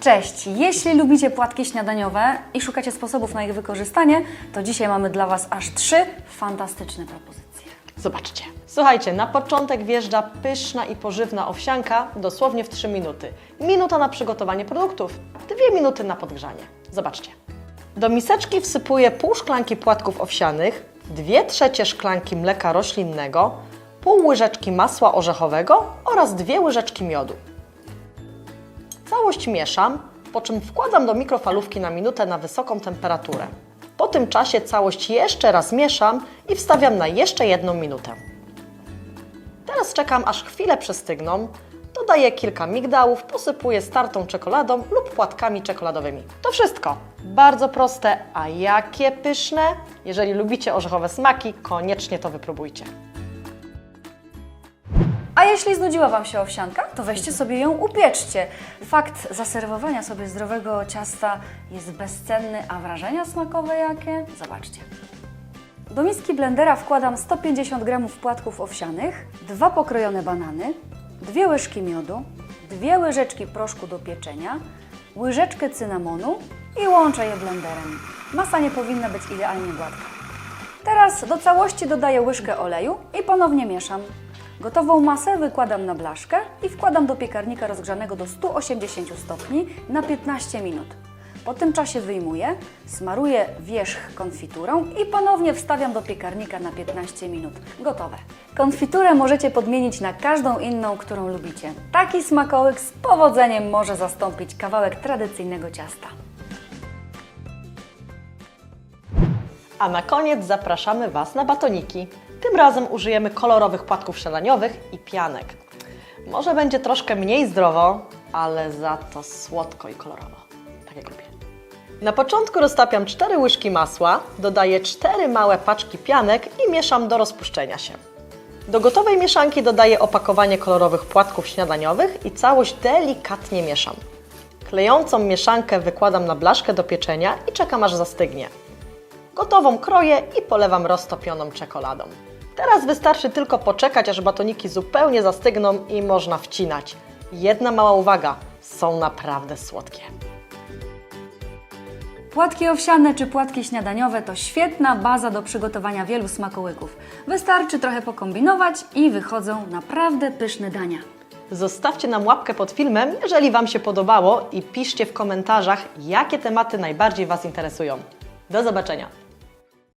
Cześć! Jeśli lubicie płatki śniadaniowe i szukacie sposobów na ich wykorzystanie, to dzisiaj mamy dla Was aż trzy fantastyczne propozycje. Zobaczcie. Słuchajcie, na początek wjeżdża pyszna i pożywna owsianka dosłownie w 3 minuty. Minuta na przygotowanie produktów, 2 minuty na podgrzanie. Zobaczcie. Do miseczki wsypuję pół szklanki płatków owsianych, 2 trzecie szklanki mleka roślinnego, pół łyżeczki masła orzechowego oraz 2 łyżeczki miodu. Całość mieszam, po czym wkładam do mikrofalówki na minutę na wysoką temperaturę. Po tym czasie całość jeszcze raz mieszam i wstawiam na jeszcze jedną minutę. Teraz czekam aż chwilę przestygną, dodaję kilka migdałów, posypuję startą czekoladą lub płatkami czekoladowymi. To wszystko. Bardzo proste, a jakie pyszne! Jeżeli lubicie orzechowe smaki, koniecznie to wypróbujcie. Jeśli znudziła Wam się owsianka, to weźcie sobie ją upieczcie. Fakt zaserwowania sobie zdrowego ciasta jest bezcenny, a wrażenia smakowe jakie? Zobaczcie. Do miski blendera wkładam 150 g płatków owsianych, dwa pokrojone banany, dwie łyżki miodu, dwie łyżeczki proszku do pieczenia, łyżeczkę cynamonu i łączę je blenderem. Masa nie powinna być idealnie gładka. Teraz do całości dodaję łyżkę oleju i ponownie mieszam. Gotową masę wykładam na blaszkę i wkładam do piekarnika rozgrzanego do 180 stopni na 15 minut. Po tym czasie wyjmuję, smaruję wierzch konfiturą i ponownie wstawiam do piekarnika na 15 minut. Gotowe. Konfiturę możecie podmienić na każdą inną, którą lubicie. Taki smakołyk z powodzeniem może zastąpić kawałek tradycyjnego ciasta. A na koniec zapraszamy Was na batoniki. Tym razem użyjemy kolorowych płatków śniadaniowych i pianek. Może będzie troszkę mniej zdrowo, ale za to słodko i kolorowo. Tak jak lubię. Na początku roztapiam 4 łyżki masła, dodaję 4 małe paczki pianek i mieszam do rozpuszczenia się. Do gotowej mieszanki dodaję opakowanie kolorowych płatków śniadaniowych i całość delikatnie mieszam. Klejącą mieszankę wykładam na blaszkę do pieczenia i czekam aż zastygnie. Gotową kroję i polewam roztopioną czekoladą. Teraz wystarczy tylko poczekać, aż batoniki zupełnie zastygną i można wcinać. Jedna mała uwaga, są naprawdę słodkie. Płatki owsiane czy płatki śniadaniowe to świetna baza do przygotowania wielu smakołyków. Wystarczy trochę pokombinować i wychodzą naprawdę pyszne dania. Zostawcie nam łapkę pod filmem, jeżeli Wam się podobało i piszcie w komentarzach, jakie tematy najbardziej Was interesują. Do zobaczenia!